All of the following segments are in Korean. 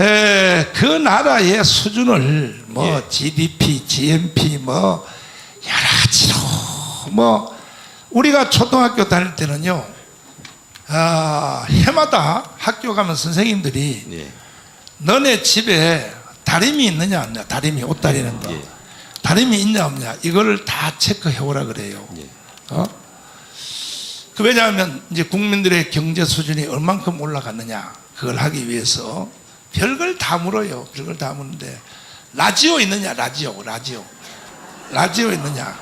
에, 그 나라의 수준을 뭐 예. GDP, GNP 뭐 여러 가지로 뭐 우리가 초등학교 다닐 때는요 아, 해마다 학교 가면 선생님들이 예. 너네 집에 다림이 있느냐 없냐 다림이 옷 다리는 거 예. 다림이 있냐 없냐 이거를 다 체크해 오라 그래요 예. 어? 그 왜냐하면 이제 국민들의 경제 수준이 얼만큼 올라갔느냐 그걸 하기 위해서 별걸 다 물어요. 별걸 다 묻는데. 라지오 있느냐? 라지오 라지오. 라지오 있느냐?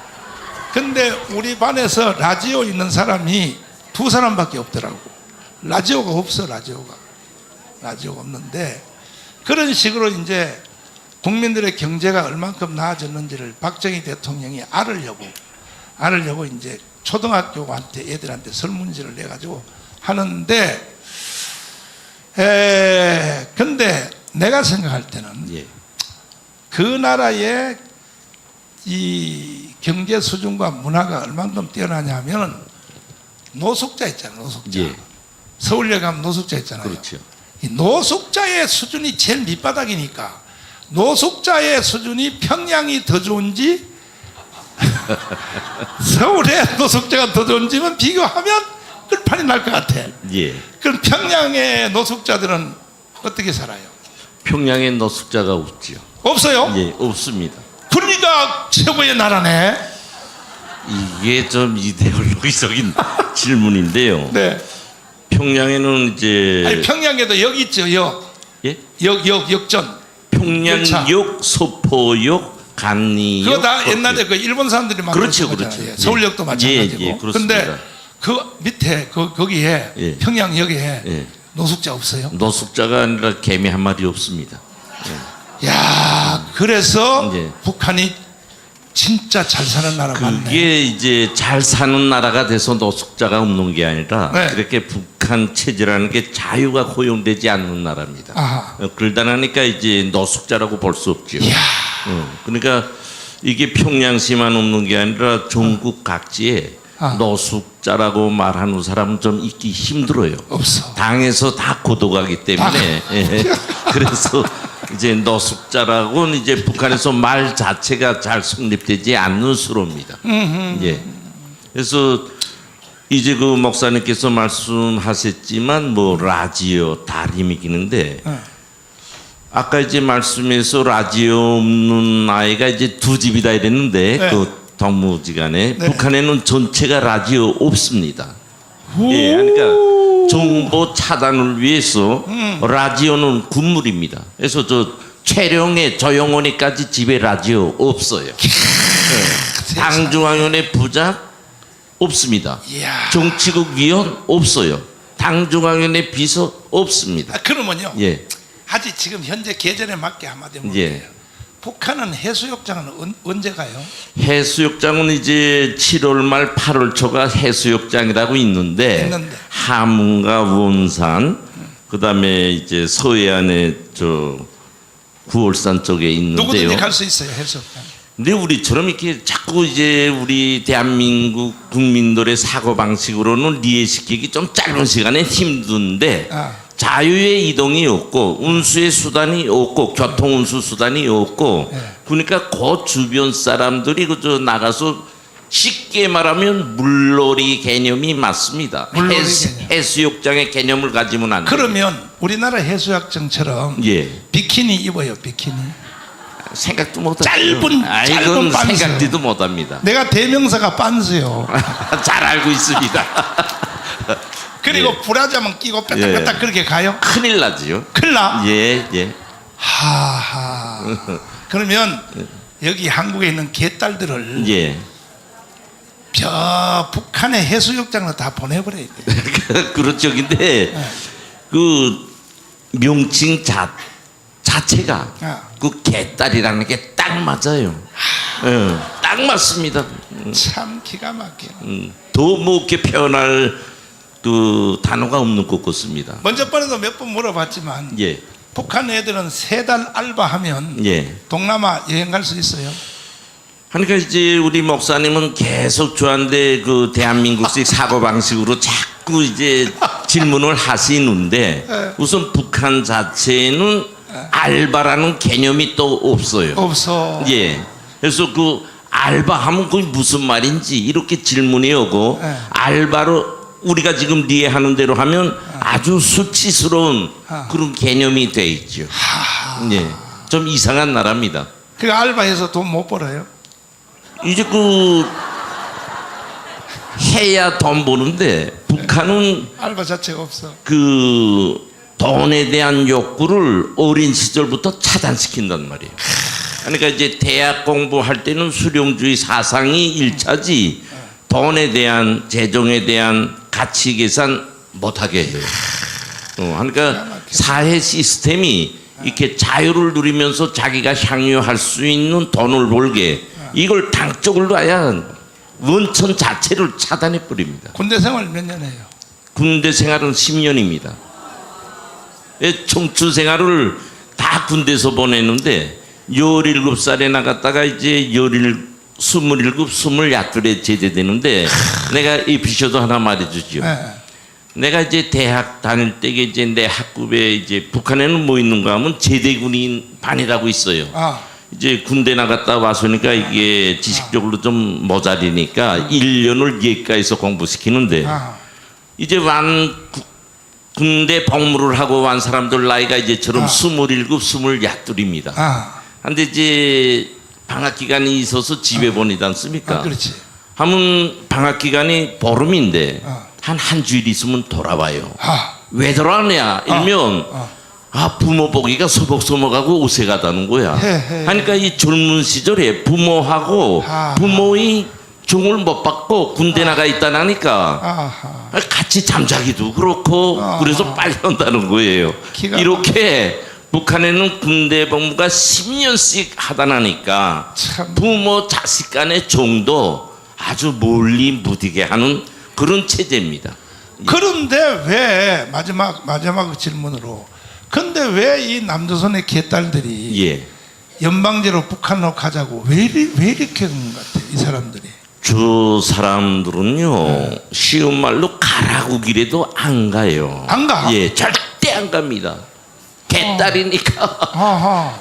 근데 우리 반에서 라지오 있는 사람이 두 사람밖에 없더라고. 라지오가 없어 라지오가. 라지오가 없는데 그런 식으로 이제 국민들의 경제가 얼만큼 나아졌는지를 박정희 대통령이 알으려고 알으려고 이제 초등학교한테 애들한테 설문지를 내 가지고 하는데 에 근데 내가 생각할 때는 예. 그 나라의 이 경제 수준과 문화가 얼만큼 뛰어나냐면 노숙자 있잖아요 노숙자 예. 서울역 가면 노숙자 있잖아요 그렇죠. 이 노숙자의 수준이 제일 밑바닥이니까 노숙자의 수준이 평양이 더 좋은지 서울의 노숙자가 더 좋은지만 비교하면 끝판이 날 것 같아. 예. 그럼 평양의 노숙자들은 어떻게 살아요? 평양에 노숙자가 없지요. 없어요? 예, 없습니다. 그러니까 최고의 나라네. 이게 좀 이데올로기적인 질문인데요. 네. 평양에는 이제 아니 평양에도 역 있죠. 역. 예? 역, 역, 역전. 평양역, 소포역, 간이역. 그거 다 그렇게. 옛날에 그 일본 사람들이 만든 그렇죠, 거잖아요. 그렇죠. 예, 예. 서울역도 마찬가지고. 예, 예, 그렇습니다. 근데 그 밑에 그 거기에 예. 평양역에 예. 노숙자 없어요? 노숙자가 아니라 개미 한 마리 없습니다. 야, 그래서 예. 북한이 진짜 잘 사는 나라 맞네. 그게 이제 잘 사는 나라가 돼서 노숙자가 없는 게 아니라 네. 이렇게 북한 체제라는 게 자유가 허용되지 않는 나라입니다. 아하. 어, 그러다 나니까 이제 노숙자라고 볼 수 없죠. 어, 그러니까 이게 평양시만 없는 게 아니라 전국 각지에 아. 노숙자라고 말하는 사람은 좀 있기 힘들어요. 없어. 당에서 다 고도가기 때문에 예. 그래서 이제 노숙자라고는 이제 북한에서 말 자체가 잘 성립되지 않는 수로입니다. 예. 그래서 이제 그 목사님께서 말씀하셨지만 뭐 라지오 다림이 기는데 네. 아까 이제 말씀에서 라지오 없는 아이가 이제 두 집이다 이랬는데 네. 그 동무지간에 네. 북한에는 전체가 라지오 없습니다. 예, 그러니까 정보 차단을 위해서 음. 라디오는 군물입니다. 그래서 저 촬영에 조영원이까지 집에 라디오 없어요. 예. 당중앙위원회 부장 없습니다. 이야. 정치국 위원 없어요. 당중앙위원회 비서 없습니다. 아, 그러면요. 예, 아직 지금 현재 계절에 맞게 한마디 면 예. 북한은 해수욕장은 언, 언제 가요? 해수욕장은 이제 7월 말 8월 초가 해수욕장이라고 있는데, 있는데. 함과 원산 그다음에 이제 서해안에 저 구월산 쪽에 있는데요. 누구든지 갈 수 있어요 해수욕장. 근데 우리처럼 이렇게 자꾸 이제 우리 대한민국 국민들의 사고 방식으로는 이해시키기 좀 짧은 시간에 힘든데 아. 자유의 이동이 없고 운수의 수단이 없고 교통 운수 수단이 없고 네. 그러니까 그 주변 사람들이 그저 나가서 쉽게 말하면 물놀이 개념이 맞습니다. 물놀이 해수, 개념. 해수욕장의 개념을 가지면 안 돼요. 그러면 우리나라 해수욕장처럼 예 비키니 입어요 비키니. 생각도 못 짧은- 아, 짧은 반스. 생각지도 못 합니다. 내가 대명사가 빤스요. 잘 알고 있습니다. 그리고 예. 브라자만 끼고 빼딱빼딱 예. 그렇게 가요? 큰일 나지요. 큰일 나. 예, 예. 하하. 그러면 여기 한국에 있는 개딸들을 예. 저 북한의 해수욕장으로 다 보내버려야 돼. 그렇죠. 근데 그 명칭 자, 자체가 아. 그 개딸이라는 게 딱 맞아요. 예, 딱 맞습니다. 참 기가 막혀. 음, 더 뭐 이렇게 표현할 그 단어가 없는 것 같습니다. 먼저 번에도 몇 번 물어봤지만 예, 북한 애들은 세 달 알바하면 예. 동남아 여행 갈 수 있어요. 그러니까 이제 우리 목사님은 계속 저한테 그 대한민국식 사고 방식으로 자꾸 이제 질문을 하시는데 네. 우선 북한 자체는 알바라는 개념이 또 없어요. 없어. 예. 그래서 그 알바하면 그게 무슨 말인지 이렇게 질문이 오고 예. 알바로 우리가 지금 이해하는 대로 하면 아주 수치스러운 아. 그런 개념이 돼 있죠. 예. 좀 이상한 나라입니다. 그 알바해서 돈 못 벌어요. 이제 그 해야 돈 버는데 북한은 알바 자체가 없어. 그 돈에 대한 욕구를 어린 시절부터 차단시킨단 말이에요. 그러니까 이제 대학 공부할 때는 수령주의 사상이 일차지 돈에 대한 재정에 대한 가치 계산 못하게 해요. 어, 그러니까 사회 시스템이 이렇게 자유를 누리면서 자기가 향유할 수 있는 돈을 벌게 이걸 당적을 놔야 원천 자체를 차단해 버립니다. 군대 생활 몇 년 해요? 군대 생활은 10년입니다. 청춘 생활을 다 군대에서 보냈는데 17살에 나갔다가 이제 17, 27, 28에 제대되는데 내가 에피소드 하나 말해주죠. 예. 내가 이제 대학 다닐 때 이제 내 학급에 이제 북한에는 뭐 있는가 하면 제대군인 반이라고 있어요. 아, 이제 군대 나갔다 와서니까 이게 지식적으로 좀 모자리니까 1년을 예가에서 공부시키는데 아, 이제 완 구- 군대 복무를 하고 완 사람들 나이가 이제처럼 아. 스물일곱, 스물야둘입니다. 아, 근데 이제 방학 기간이 있어서 집에 보내지 않습니까? 아, 그렇지. 하면 방학 기간이 보름인데 아. 한한 주일 있으면 돌아와요. 아, 왜 돌아왔냐? 일면 아. 아 부모 보기가 소복소복하고 오색하다는 거야. 헤, 헤. 그러니까 이 젊은 시절에 부모하고 아. 부모의 종을 못 받고 군대 나가 있다나니까 아하. 같이 잠자기도 그렇고 아. 그래서 빨리 온다는 거예요. 이렇게 북한에는 군대 복무가 10년씩 하다 나니까 참. 부모 자식 간의 정도 아주 멀리 무디게 하는 그런 체제입니다. 그런데 왜 마지막 마지막 질문으로 근데 왜 이 남조선의 개딸들이 예. 연방제로 북한으로 가자고 왜, 이리, 왜 이렇게 하는 것 같아 이 사람들이 저 사람들은요 쉬운 말로 가라고 길에도 안 가요. 안 가? 예, 절대 안 갑니다. 개딸이니까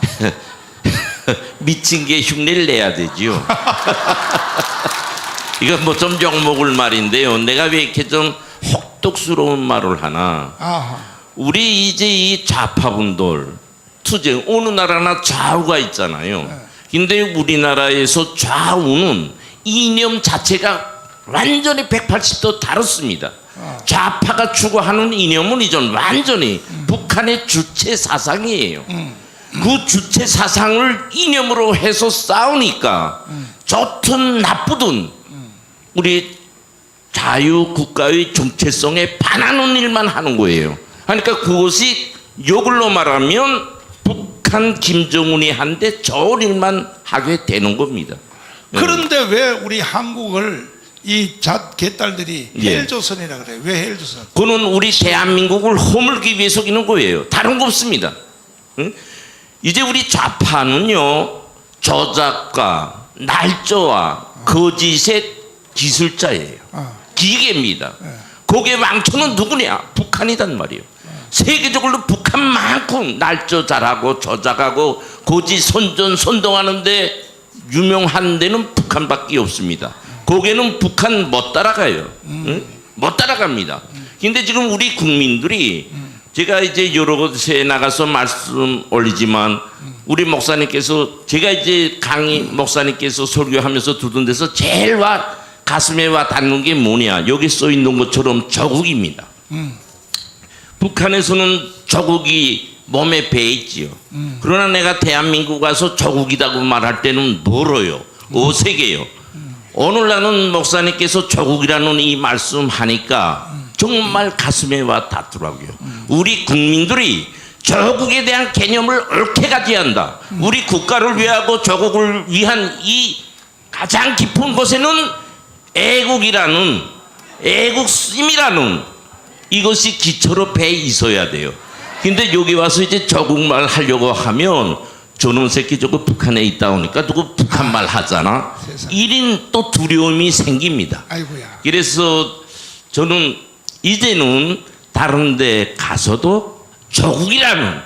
미친 게 흉내를 내야 되죠. 이건 뭐 좀 욕먹을 말인데요. 내가 왜 이렇게 좀 혹독스러운 말을 하나? 아하 우리 이제 이 좌파분들 투쟁 어느 나라나 좌우가 있잖아요. 근데 우리나라에서 좌우는 이념 자체가 완전히 180도 다릅니다. 좌파가 추구하는 이념은 이전 완전히 북한의 주체 사상이에요. 그 주체 사상을 이념으로 해서 싸우니까 좋든 나쁘든 우리 자유 국가의 정체성에 반하는 일만 하는 거예요. 그러니까 그것이 요걸로 말하면 북한 김정은이 한데 좋은 일만 하게 되는 겁니다. 그런데 왜 우리 한국을 이자 개딸들이 예. 헬조선이라 그래 왜 헬조선 그는 우리 대한민국을 허물기 위해서 있는 거예요. 다른 거 없습니다. 응? 이제 우리 좌파는요 저작과 날조와 거짓의 기술자예요. 아, 기계입니다. 거기에 왕초는 누구냐? 북한이단 말이에요. 세계적으로 북한만큼 날조 잘하고 저작하고 고지 선전 선동하는데 유명한 데는 북한밖에 없습니다. 거기에는 북한 못 따라가요. 응? 못 따라갑니다. 근데 지금 우리 국민들이 제가 이제 여러 곳에 나가서 말씀 올리지만 우리 목사님께서 제가 이제 강의 목사님께서 설교하면서 두던 데서 제일 와 가슴에 와 닿는 게 뭐냐 여기 써 있는 것처럼 조국입니다. 북한에서는 조국이 몸에 배 있지요. 그러나 내가 대한민국 가서 조국이라고 말할 때는 멀어요. 어색해요. 오늘 나는 목사님께서 조국이라는 이 말씀 하니까 정말 가슴에 와 닿더라고요. 우리 국민들이 조국에 대한 개념을 옳게 가져야 한다. 우리 국가를 위하고 조국을 위한 이 가장 깊은 곳에는 애국이라는 애국심이라는 이것이 기초로 배 있어야 돼요. 근데 여기 와서 이제 조국말 하려고 하면 저놈 새끼 저거 북한에 있다 오니까 누구 북한 말 하잖아. 세상에. 이린 또 두려움이 생깁니다. 아이고야 그래서 저는 이제는 다른 데 가서도 조국이라는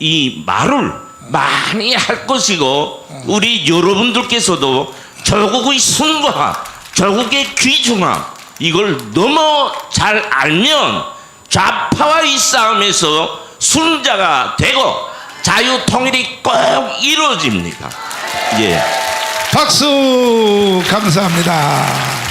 이 말을 많이 할 것이고 우리 여러분들께서도 결국의 순과 결국의 귀중함 이걸 너무 잘 알면 좌파와의 싸움에서 승자가 되고 자유 통일이 꼭 이루어집니다. 예. 박수 감사합니다.